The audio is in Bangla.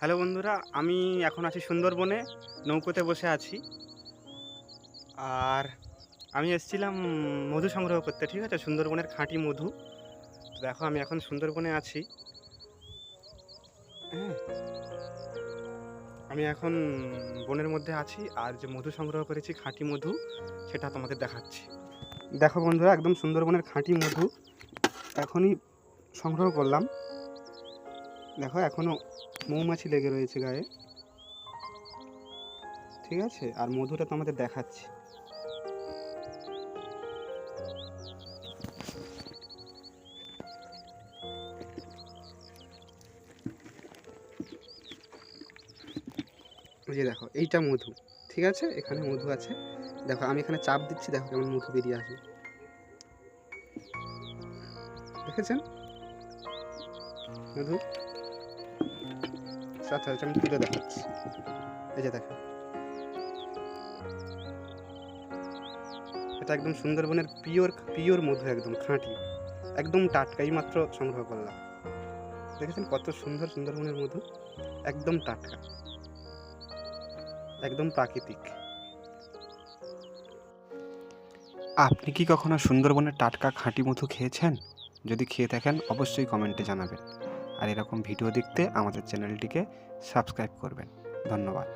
হ্যালো বন্ধুরা, আমি এখন আছি সুন্দরবনে, নৌকোতে বসে আছি। আর আমি এসেছিলাম মধু সংগ্রহ করতে, ঠিক আছে? সুন্দরবনের খাঁটি মধু। দেখো, আমি এখন সুন্দরবনে আছি। হ্যাঁ। আমি এখন বনের মধ্যে আছি, আর যে মধু সংগ্রহ করেছি, খাঁটি মধু, সেটা তোমাদের দেখাচ্ছি। দেখো বন্ধুরা, একদম সুন্দরবনের খাঁটি মধু। এখনই সংগ্রহ করলাম। দেখো এখনও মৌমাছি লেগে রয়েছে গায়ে। ঠিক আছে? আর মধুটা তো আমাদের দেখাচ্ছি। যে দেখো, এইটা মধু। ঠিক আছে? এখানে মধু আছে। দেখো, আমি এখানে চাপ দিচ্ছি, দেখো কেমন মধু বেরিয়ে আসবে। দেখেছেন? মধু? আচ্ছা আচ্ছা আমি তুলে দেখাচ্ছি। এই যে দেখো এটা একদম সুন্দরবনের পিওর পিওর মধু, একদম খাঁটি। একদম টাটকা এই মাত্র সংগ্রহ করলাম। দেখেছেন কত সুন্দর সুন্দরবনের মধু? একদম টাটকা। একদম প্রাকৃতিক। আপনি কি কখনো সুন্দরবনের টাটকা, খাঁটি মধু খেয়েছেন? যদি খেয়ে থাকেন অবশ্যই কমেন্টে জানাবেন। আর এরকম ভিডিও দেখতে আমাদের চ্যানেলটিকে সাবস্ক্রাইব করবেন। ধন্যবাদ।